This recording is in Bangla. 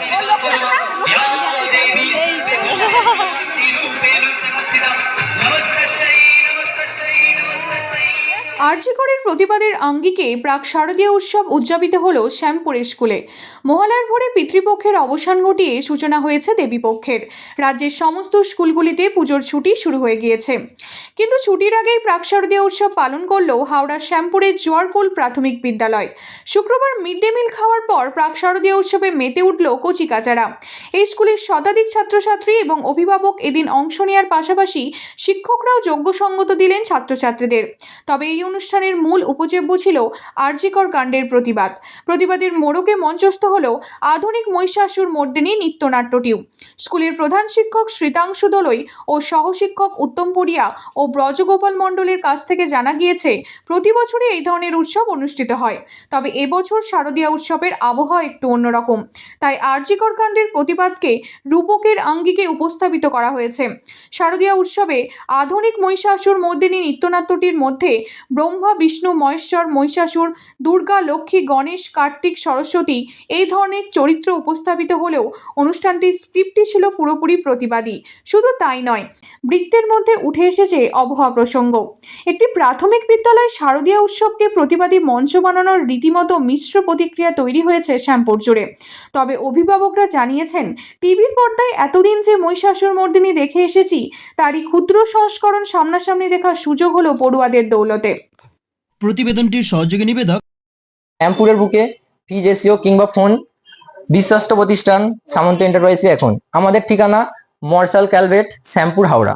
Gracias, প্রতিবাদের আঙ্গিকে প্রাক শারদীয় উৎসব উদযাপিত হল শ্যামপুরের স্কুলে। মহালয়ার ভোরে পিতৃপক্ষের অবসান ঘটিয়ে সূচনা হয়েছে দেবীপক্ষের। রাজ্যের সমস্ত স্কুলগুলিতে পুজোর ছুটি শুরু হয়ে গিয়েছে। কিন্তু ছুটির আগেই প্রাক শারদীয় উৎসব পালন করল হাওড়ার শ্যামপুরের জোয়ারপোল প্রাথমিক বিদ্যালয়। শুক্রবার মিড ডে মিল খাওয়ার পর প্রাক শারদীয় উৎসবে মেতে উঠল কচি কাচারা এই স্কুলের শতাধিক ছাত্রছাত্রী এবং অভিভাবক এদিন অংশ নেওয়ার পাশাপাশি শিক্ষকরাও যোগ্য সঙ্গত দিলেন ছাত্রছাত্রীদের। তবে এই অনুষ্ঠানের মূল উপজেব্য ছিল আরজিকর কাণ্ডের প্রতিবাদ। প্রতিবাদের মোড়কে মঞ্চস্থ হল আধুনিক মহিষাসুর মর্দিনী নৃত্যনাট্যটিও স্কুলের প্রধান শিক্ষক শ্রীতাংশু দলই ও সহশিক্ষক উত্তম পড়িয়া ও ব্রজগোপাল মণ্ডলের কাছ থেকে জানা গিয়েছে, প্রতি বছরই এই ধরনের উৎসব অনুষ্ঠিত হয়। তবে এবছর শারদীয়া উৎসবের আবহাওয়া একটু অন্যরকম। তাই আরজিকর কাণ্ডের প্রতিবাদকে রূপকের আঙ্গিকে উপস্থাপিত করা হয়েছে। শারদীয়া উৎসবে আধুনিক মহিষাসুর মর্দিনী নৃত্যনাট্যটির মধ্যে ব্রহ্মা, বিষ্ণু, মহেশ্বর, মহিষাসুর, দুর্গা, লক্ষ্মী, গণেশ, কার্তিক, সরস্বতী এই ধরনের চরিত্র উপস্থাপিত হলেও অনুষ্ঠানটির স্ক্রিপ্টটি ছিল পুরোপুরি প্রতিবাদী। শুধু তাই নয়, বৃত্তের মধ্যে উঠে এসেছে অবহাওয়া প্রসঙ্গ। একটি প্রাথমিক বিদ্যালয় শারদীয়া উৎসবকে প্রতিবাদী মঞ্চ বানানোর রীতিমতো মিশ্র প্রতিক্রিয়া তৈরি হয়েছে শ্যামপুর জুড়ে। তবে অভিভাবকরা জানিয়েছেন টিভির পর্দায় এতদিন যে মহিষাসুর মর্দিনী দেখে এসেছি তারই ক্ষুদ্র সংস্করণ সামনাসামনি দেখার সুযোগ হলো পড়ুয়াদের দৌলতে। প্রতিবেদনটির সহযোগী নিবেদক শ্যামপুরের বুকে ফিজ এসিও কিংবা ফোন বিশ্বস্ত প্রতিষ্ঠান সামন্ত এন্টারপ্রাইজে এখন। আমাদের ঠিকানা মর্সাল ক্যালভেট শ্যামপুর হাওড়া।